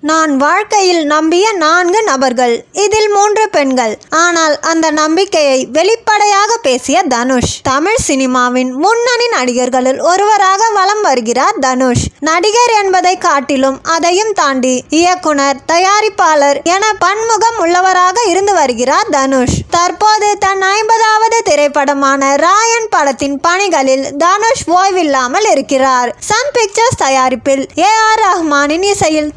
நான் வாழ்க்கையில் நம்பிய நான்கு நபர்கள். இதில் மூன்று பெண்கள். ஆனால் அந்த நம்பிக்கையை வெளிப்படையாக பேசிய தனுஷ். தமிழ் சினிமாவின் முன்னணி நடிகர்களில் ஒருவராக வலம் வருகிறார் தனுஷ். நடிகர் என்பதை காட்டிலும் அதையும் தாண்டி இயக்குனர் தயாரிப்பாளர் என பன்முகம் உள்ளவராக இருந்து வருகிறார் தனுஷ். தற்போது தன் ஐம்பதாவது திரைப்படமான ராயன் படத்தின் பணிகளில் தனுஷ் ஓய்வில்லாமல் இருக்கிறார். சன் பிக்சர்ஸ் தயாரிப்பில் ஏ ஆர் ரஹ்மானின் இசையில்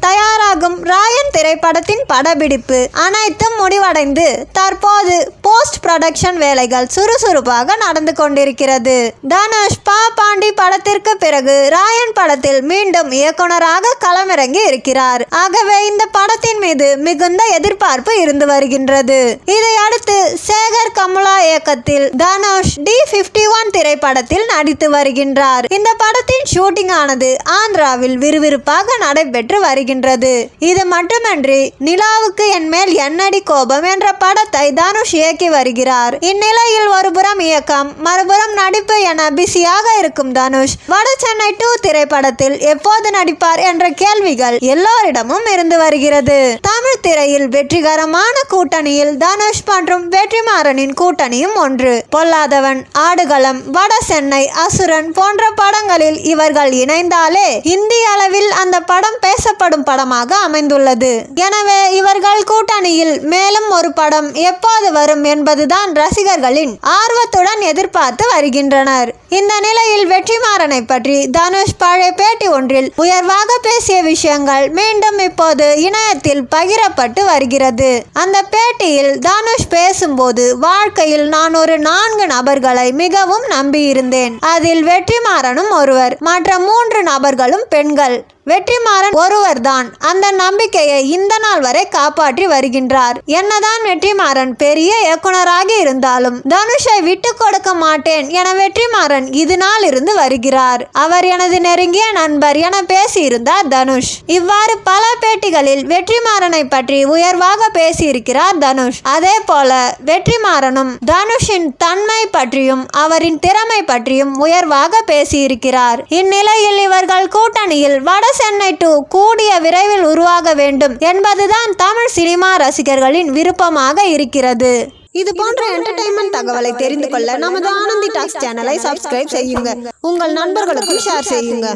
வெளியாகும் ராயன் திரைப்படத்தின் படப்பிடிப்பு அனைத்தும் முடிவடைந்து தற்போது போஸ்ட் ப்ரொடக்ஷன் வேலைகள் சுறுசுறுப்பாக நடந்து கொண்டிருக்கிறது. தனுஷ் பா பாண்டி படத்திற்கு பிறகு ராயன் படத்தில் மீண்டும் இயக்குனராக களமிறங்கி இருக்கிறார். ஆகவே இந்த படத்தின் மீது மிகுந்த எதிர்பார்ப்பு இருந்து வருகின்றது. இதையடுத்து சேகர் கமலா இயக்கத்தில் தனுஷ் டி பிப்டி ஒன் திரைப்படத்தில் நடித்து வருகின்றார். இந்த படத்தின் ஷூட்டிங் ஆனது ஆந்திராவில் விறுவிறுப்பாக நடைபெற்று வருகின்றது. இது மட்டுமன்றி நிலாவுக்கு என் மேல் என்னடி கோபம் என்ற படத்தை தனுஷ் இயக்கி வருகிறார். இந்நிலையில் ஒருபுறம் இயக்கம் மறுபுறம் நடிப்பு என பிஸியாக இருக்கும் தனுஷ் வட சென்னை டூ திரைப்படத்தில் எப்போது நடிப்பார் என்ற கேள்விகள் எல்லோரிடமும் இருந்து வருகிறது. தமிழ் திரையில் வெற்றிகரமான கூட்டணியில் தனுஷ் மற்றும் வெற்றிமாறனின் கூட்டணியும் ஒன்று. பொல்லாதவன் ஆடுகளம் வட சென்னை அசுரன் போன்ற படங்களில் இவர்கள் இணைந்தாலே இந்திய அளவில் அந்த படம் பேசப்படும் படமாக அமைந்துள்ளது. எனவே இவர்கள் கூட்டணியில் மேலும் ஒரு படம் எப்போது வரும் என்பதுதான் ரசிகர்களின் ஆர்வத்துடன் எதிர்பார்த்து வருகின்றனர். இந்த நிலையில் வெற்றிமாறனை பற்றி தனுஷ் பழைய பேட்டி ஒன்றில் உயர்வாக பேசிய விஷயங்கள் மீண்டும் இப்போது இணையத்தில் பகிரப்பட்டு வருகிறது. அந்த பேட்டியில் தனுஷ் பேசும்போது வாழ்க்கையில் நான் ஒரு நான்கு நபர்களை மிகவும் நம்பியிருந்தேன். அதில் வெற்றிமாறனும் ஒருவர் மற்ற மூன்று நபர்களும் பெண்கள். வெற்றிமாறன் ஒருவர்தான். அந்த நம்பிக்கையை இந்த நாள் வரை காப்பாற்றி வருகின்றார். என்னதான் வெற்றிமாறன் பெரிய இயக்குனராக இருந்தாலும் தனுஷை விட்டு கொடுக்க மாட்டேன் என வெற்றிமாறன் இது நாள் இருந்து வருகிறார். அவர் எனது நெருங்கிய நண்பர் என பேசியிருந்தார் தனுஷ். இவ்வாறு பல பேட்டிகளில் வெற்றிமாறனை பற்றி உயர்வாக பேசியிருக்கிறார் தனுஷ். அதே போல வெற்றிமாறனும் தனுஷின் தன்மை பற்றியும் அவரின் திறமை பற்றியும் உயர்வாக பேசியிருக்கிறார். இந்நிலையில் இவர்கள் பின்னணியில் வட சென்னை டூ கூடிய விரைவில் உருவாக வேண்டும் என்பதுதான் தமிழ் சினிமா ரசிகர்களின் விருப்பமாக இருக்கிறது. இது போன்ற என்டர்டைன்மெண்ட் தகவலை தெரிந்து கொள்ள நமது ஆனந்தி டாக்ஸ் சேனலை சப்ஸ்கிரைப் செய்யுங்க. உங்கள் நண்பர்களுக்கும் ஷேர் செய்யுங்க.